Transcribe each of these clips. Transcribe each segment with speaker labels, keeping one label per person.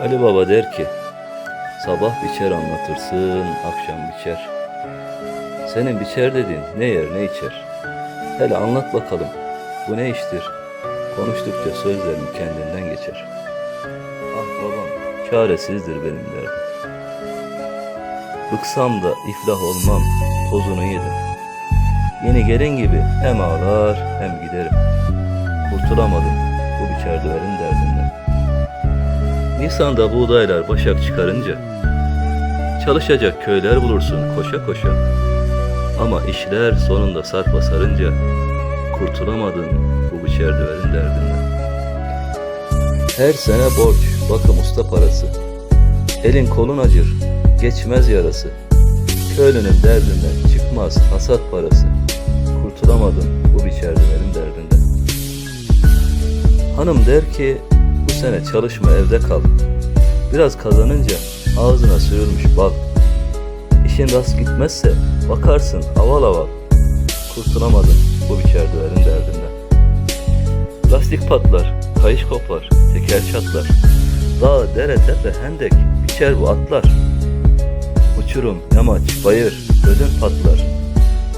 Speaker 1: Ali Baba der ki, sabah biçer anlatırsın, akşam biçer. Senin biçer dediğin ne yer ne içer. Hele anlat bakalım, bu ne iştir? Konuştukça sözlerin kendinden geçer. Ah babam, çaresizdir benim derdim. Bıksam da iflah olmam, tozunu yedim. Yeni gelin gibi hem ağlar hem giderim. Kurtulamadım bu biçer düverin derdinden. Nisan'da buğdaylar başak çıkarınca Çalışacak köyler bulursun koşa koşa. Ama işler sonunda sarpa sarınca Kurtulamadın bu biçer düverin derdinden. Her sene borç, bakım usta parası. Elin kolun acır, geçmez yarası. Köylünün derdinden çıkmaz hasat parası. Kurtulamadın bu biçer düverin derdinden Hanım der ki bu sene çalışma evde kal. Biraz kazanınca ağzına sürülmüş bal. İşin rast gitmezse bakarsın aval aval. Kurtulamadın bu biçer düverin derdinden. Lastik patlar, kayış kopar, teker çatlar. Dağ, dere, tepe, hendek, biçer bu atlar. Uçurum, yamaç, bayır, ödün patlar.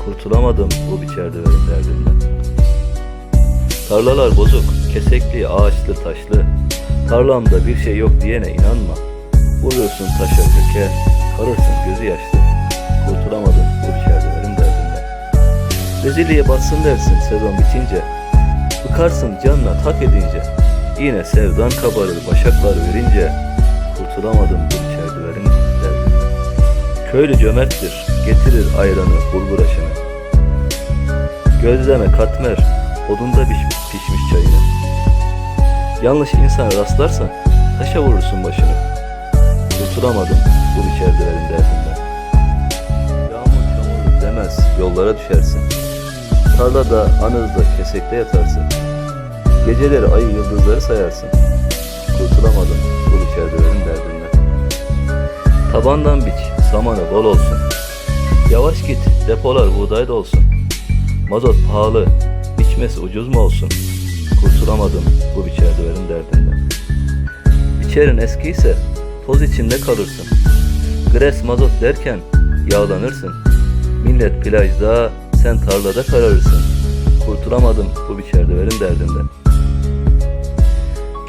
Speaker 1: Kurtulamadım bu biçer düverin derdinden. Tarlalar bozuk, kesekli, ağaçlı, taşlı. Tarlamda bir şey yok diyene inanma. Vurursun taşa köke, karırsın gözü yaşlı. Kurtulamadın bu biçerdelerin derdinden. Rezilliğe batsın dersin sezon bitince. Bıkarsın canına tak edince. Yine sevdan kabarır başaklar verince. Kurtulamadın bu biçerdelerin derdinden. Köylü cömerttir, getirir ayranı, bulgur aşını. Gözleme katmer, odunda pişmiş. Yanlış insana rastlarsan taşa vurursun başını. Kurtulamadım bu biçerdelerin derdinden. Yağmur çamur demez, yollara düşersin. Tarlada, anızda, kesekte yatarsın. Geceleri ayı yıldızları sayarsın. Kurtulamadım bu biçerdelerin derdinden. Tabandan biç, samanı bol olsun. Yavaş git, depolar buğday da olsun. Mazot pahalı, biçmesi ucuz mu olsun? Kurtulamadım bu biçer düverin derdinden. Biçerin eskiyse toz içinde kalırsın. Gres mazot derken yağlanırsın. Millet plajda, sen tarlada kararırsın. Kurtulamadım bu biçer düverin derdinden.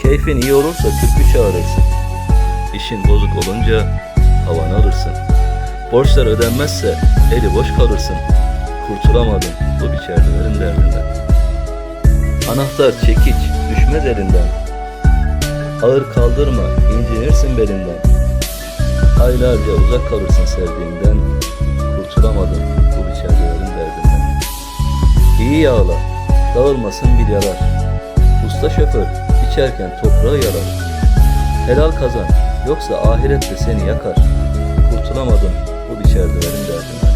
Speaker 1: Keyfin iyi olursa türkü çağırırsın. İşin bozuk olunca havanı alırsın. Borçlar ödenmezse eli boş kalırsın. Kurtulamadım bu biçerdelerin derdinden. Anahtar çekiç düşmez elinden. Ağır kaldırma incinirsin belinden. Aylarca uzak kalırsın sevdiğinden. Kurtulamadım bu biçerdelerin derdinden. İyi yağla dağılmasın bir yarar. Usta şoför içerken toprağı yarar. Helal kazan yoksa ahirette seni yakar. Kurtulamadım bu biçerdelerin derdinden.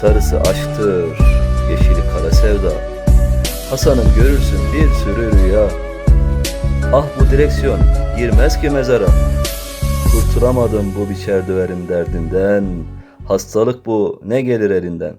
Speaker 1: Sarısı aşktır, yeşili kara sevda. Hasan'ım görürsün bir sürü rüya. Ah bu direksiyon girmez ki mezara. Kurtulamadım bu biçer düverin derdinden. Hastalık bu ne gelir elinden.